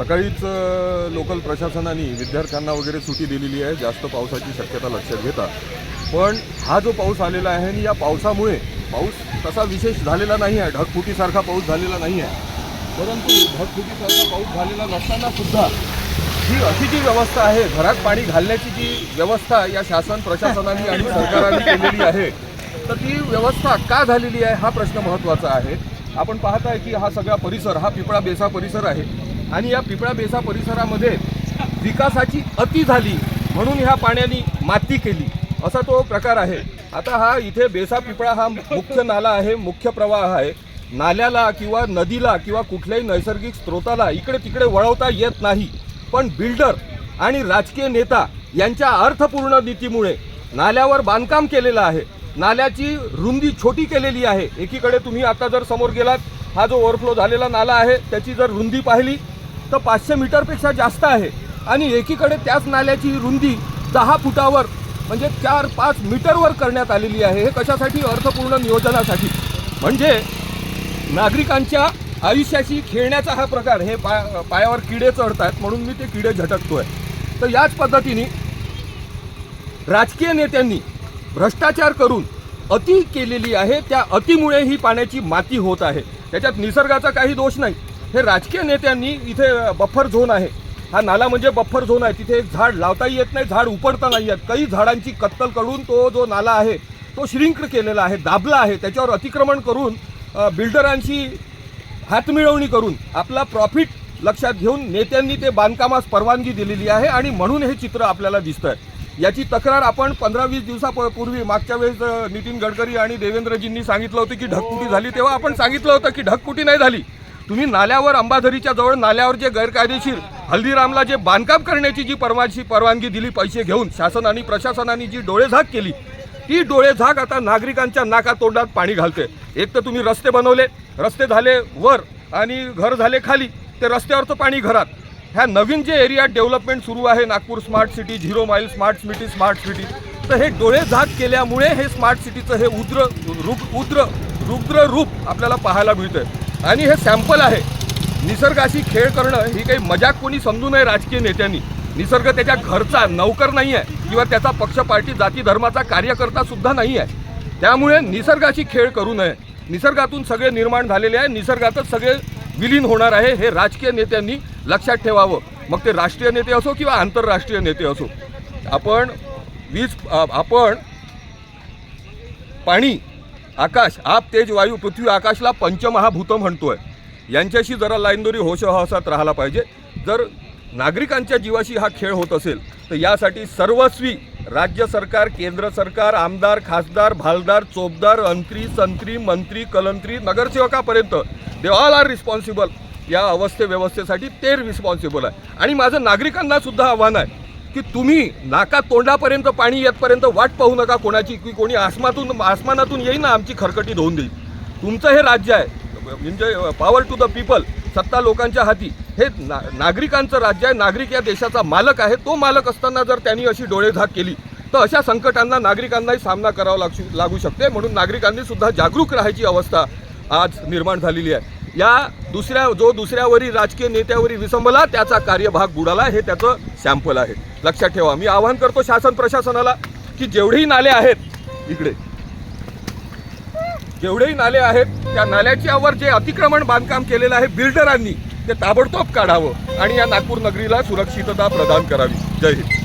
सकाळीच लोकल प्रशासनाने विद्यार्थ्यांना वगैरे सुटी दिलेली आहे. जास्त पावसाची शक्यता लक्षात घेता. पण हा जो पाऊस आलेला आहे आणि या पावसामुळे पाऊस तसा विशेष झालेला नाही आहे. ढगफुटीसारखा पाऊस झालेला नाही आहे. परंतु ढगफुटीसारखा पाऊस झालेला नसताना सुद्धा ही अशी जी व्यवस्था आहे घरात पाणी घालण्याची जी व्यवस्था या शासन प्रशासनाने आणि सरकारने केलेली आहे तर ती व्यवस्था का झालेली आहे हा प्रश्न महत्त्वाचा आहे. आपण पाहताय की हा सगळा परिसर हा पिपळा बेसा परिसर आहे. आणि या पिपळा बेसा परिसरामध्ये विकासाची अति झाली म्हणून ह्या पाण्याने माती केली. असा तो प्रकार आहे. आता हा इथे बेसा पिपळा हा मुख्य नाला आहे मुख्य प्रवाह आहे. नाल्याला किंवा नदीला किंवा कुठल्याही नैसर्गिक स्रोताला इकडे तिकडे वळवता येत नाही. पण बिल्डर आणि राजकीय नेता यांच्या अर्थपूर्ण नीतीमुळे नाल्यावर बांधकाम केलेलं आहे. नाल्याची रुंदी छोटी केलेली आहे. एकीकडे तुम्ही आता जर समोर गेलात हा जो ओव्हरफ्लो झालेला नाला आहे त्याची जर रुंदी पाहिली तर पाचशे मीटरपेक्षा जास्त आहे. आणि एकीकडे त्याच नाल्याची रुंदी दहा फुटावर म्हणजे चार पाच मीटरवर करण्यात आलेली आहे. हे कशासाठी? अर्थपूर्ण नियोजनासाठी. म्हणजे नागरिकांच्या आयुष्याशी खेळण्याचा हा प्रकार. हे पा पायावर किडे चढतात म्हणून मी ते किडे झटकतोय. तर याच पद्धतीने राजकीय नेत्यांनी भ्रष्टाचार करून अति केलेली आहे. त्या अतिमुळे ही पाण्याची माती होत आहे. त्याच्यात निसर्गाचा काही दोष नाही. हे राजकीय नेत्यांनी इथे बफर झोन आहे. हा नाला म्हणजे बफर झोन आहे. तिथे एक झाड लावता येत नाही झाड उपडता नाही येत. काही झाडांची कत्तल करून तो जो नाला आहे तो श्रिंक केलेला आहे दाबला आहे. त्याच्यावर अतिक्रमण करून बिल्डरांशी हातमिळवणी करून आपला प्रॉफिट लक्षात घेऊन नेत्यांनी ते बांधकामास परवानगी दिलेली आहे आणि म्हणून हे चित्र आपल्याला दिसतं आहे याची तक्रार आपण पंधरा वीस दिवसापूर्वी मागच्या वेळेस नितीन गडकरी आणि देवेंद्रजींनी सांगितलं होतं की ढगफुटी झाली तेव्हा आपण सांगितलं होतं की ढगफुटी नाही झाली. तुम्ही नाल्यावर अंबाधरीच्या जवळ नाल्यावर जे गैरकायदेशीर हल्दीरामला जे बांधकाम करण्याची जी परवानगी परवानगी दिली पैसे घेऊन शासनाने प्रशासनाने जी डोळेझाक केली ती डोळेझाक आता नागरिकांच्या नाका तोंडात पाणी घालते एक तर तुम्ही रस्ते बनवले रस्ते झाले वर आणि घर झाले खाली ते रस्त्यावरचं पाणी घरात. ह्या नवीन जे एरियात डेव्हलपमेंट सुरू आहे Nagpur smart city zero mile smart city smart city तर हे डोळेझाक केल्यामुळे हे स्मार्ट सिटीचं हे उद्र रुग उद्र रुद्र रूप आपल्याला पाहायला मिळतंय. आणि हे सॅम्पल आहे. निसर्गाशी खेळ करणं ही काही मजाक कोणी समजू नये राजकीय नेत्यांनी. निसर्ग त्याच्या घरचा नौकर नाही आहे किंवा त्याचा पक्ष पार्टी जाती धर्माचा कार्यकर्ता सुद्धा नाही आहे. त्यामुळे निसर्गाशी खेळ करू नये. निसर्गातून सगळे निर्माण झालेले आहे. निसर्गातच सगळे विलीन होणार आहे हे राजकीय नेत्यांनी लक्षात ठेवावं. मग ते राष्ट्रीय नेते असो किंवा आंतरराष्ट्रीय नेते असो. आपण वीज आपण पाणी आकाश आप तेज वायू पृथ्वी आकाशला पंचमहाभूत म्हणतोय. यांच्याशी जरा लाईनदोरी होश हसात राहायला पाहिजे. जर नागरिकांच्या जीवाशी हा खेळ होत असेल तर यासाठी सर्वस्वी राज्य सरकार केंद्र सरकार आमदार खासदार भालदार चोपदार अंत्री संत्री मंत्री कलंत्री नगरसेवकापर्यंत दे ऑल आर रिस्पॉन्सिबल या अवस्थे व्यवस्थेसाठी ते रिस्पॉन्सिबल आहे. आणि माझं नागरिकांना सुद्धा आव्हान आहे की तुम्ही नाका तोंडापर्यंत पाणी येतपर्यंत वाट पाहू नका कोणाची की कोणी आसमातून आसमानातून येईल ना आमची खरकटी धुवून देईल. तुमचं हे राज्य आहे. म्हणजे पॉवर टू द पीपल सत्ता लोकांच्या हाती. हे ना नागरिकांचं राज्य आहे. नागरिक या देशाचा मालक आहे. तो मालक असताना जर त्यांनी अशी डोळेझाक केली तर अशा संकटांना नागरिकांनाही सामना करावा लागू लागू शकते. म्हणून नागरिकांनी सुद्धा जागरूक राहायची अवस्था आज निर्माण झालेली आहे. या दुसऱ्या जो दुसऱ्यावरील राजकीय नेत्यावरील विसंबला त्याचा कार्यभाग बुडाला हे त्याचं सॅम्पल आहे. लक्षात ठेवा. मी आवाहन करतो शासन प्रशासनाला की जेवढेही नाले आहेत इकडे जेवढेही नाले आहेत त्या नाल्याच्यावर जे अतिक्रमण बांधकाम केलेलं आहे बिल्डरांनी ते ताबडतोब काढावं आणि या नागपूर नगरीला सुरक्षितता प्रदान करावी. जय हिंद.